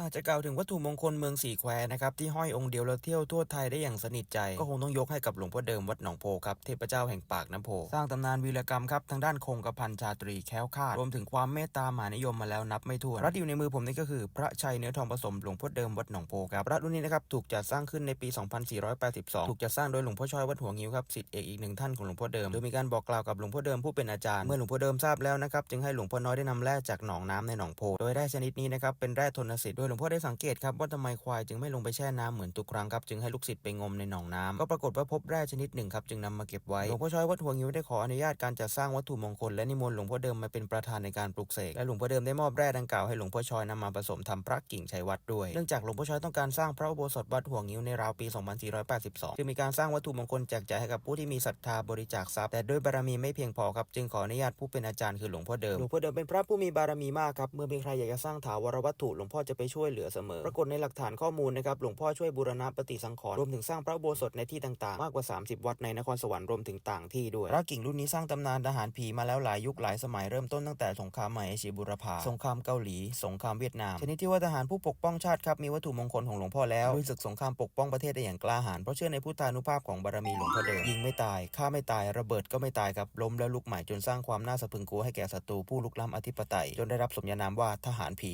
้าจะกล่าวถึงวัตถุมงคลเมืองสี่แควนะครับที่ห้อยองค์เดียวแล้วเที่ยวทั่วไทยได้อย่างสนิทใจ ก็คงต้องยกให้กับหลวงพ่อเดิมวัดหนองโพครับเทพเจ้าแห่งปากน้ำโพ สร้างตำนานวีรกรรมครับทางด้านคงกระพันชาตรีแคล้วคลาดรวมถึงความเมตตามหานิยมมาแล้วนับไม่ถ้วนพระที่อยู่ในมือผมนี่ก็คือพระชัยเนื้อทองผสมหลวงพ่อเดิมวัดหนองโพครับพระรุ่นนี้นะครับถูกจัดสร้างขึ้นในปี 2482 ถูกจัดสร้างโดยหลวงพ่อชอยวัดหัวงิ้วครับศิษย์เอกอีกหนึ่งท่านของหลวงพ่อเดิมโดยมีการบอกกล่าวกับหลวงพ่อเดิมผู้เป็นอาจารย์เมื่อหลวงพ่อเดิมทราบแล้วนะครับจึงให้หลวงพ่อน้อยได้นำแร่จากหนองน้ำในหนองโพ โดยแร่ชนิดนี้นะครับเป็นแร่ทนสิทธิ์โดยหลวงพ่อได้สังเกตครับว่าทำไมควายจึงไม่ลงไปแช่น้ำเหมือนทุกครั้งครับจึงให้ลูกศิษย์ไปงมในหนองน้ำก็ปรากฏว่าพบแร่ชนิดหนึ่งครับจึงนำมาเก็บไว้หลวงพ่อชอยวัดหัวงิ้วได้ขออนุญาตการจัดสร้างวัตถุมงคลและนิมนต์หลวงพ่อเดิมมาเป็นประธานในการปลุกเสกและหลวงพ่อเดิมได้มอบแร่ดังกล่าวให้หลวงพ่อชอยนำมาผสมทำพระกิ่งชัยวัดด้วยเนื่องจากหลวงพ่อชอยต้องการสร้างพระอุโบสถวัดหัวงิ้วในราวปี 2482 จึงมีการสร้างวัตถุมงคลแจกจ่ายให้กับผู้ที่มีศรัทธาบริจาคทรัพย์แต่ด้วยบารมีไม่เพียงพอครับจึงขออนุญาตผู้เป็นอาจารย์คือหลวงพ่อเดิมหลวงพ่อเดิมเป็นพระผู้มีบารมีมากครับเมื่อมีใครอยากจะสร้างถาวรวัตถุหลวงพ่อจะไปช่วยวยเหลือเสมอ ปรากฏในหลักฐานข้อมูลนะครับหลวงพ่อช่วยบูรณะปฏิสังขรณ์รวมถึงสร้างพระโบสถในที่ต่างๆ มากกว่า 30 วัดในนครสวรรค์รวมถึงต่างที่ด้วยพระกิ่งรุ่นนี้สร้างตำนานทหารผีมาแล้วหลายยุคหลายสมัยเริ่มต้นตั้งแต่สงครามใหม่เอเชียบุรพาสงครามเกาหลี สงครามเวียดนามชนิดที่ว่าทหารผู้ปกป้องชาติครับมีวัตถุมงคลของหลวงพ่อแล้วลุยศึกสงครามปกป้องประเทศได้อย่างกล้าหาญเพราะเชื่อในพุทธานุภาพของบารมีหลวงพ่อเดิมยิงไม่ตายฆ่าไม่ตายระเบิดก็ไม่ตายครับล้มแล้วลุกใหม่จนสร้างความน่าสะพรึงกลัวให้แก่ศัตรูผู้ลุกล้ำอธิปไตยจนได้รับสมญานามว่าทหารผี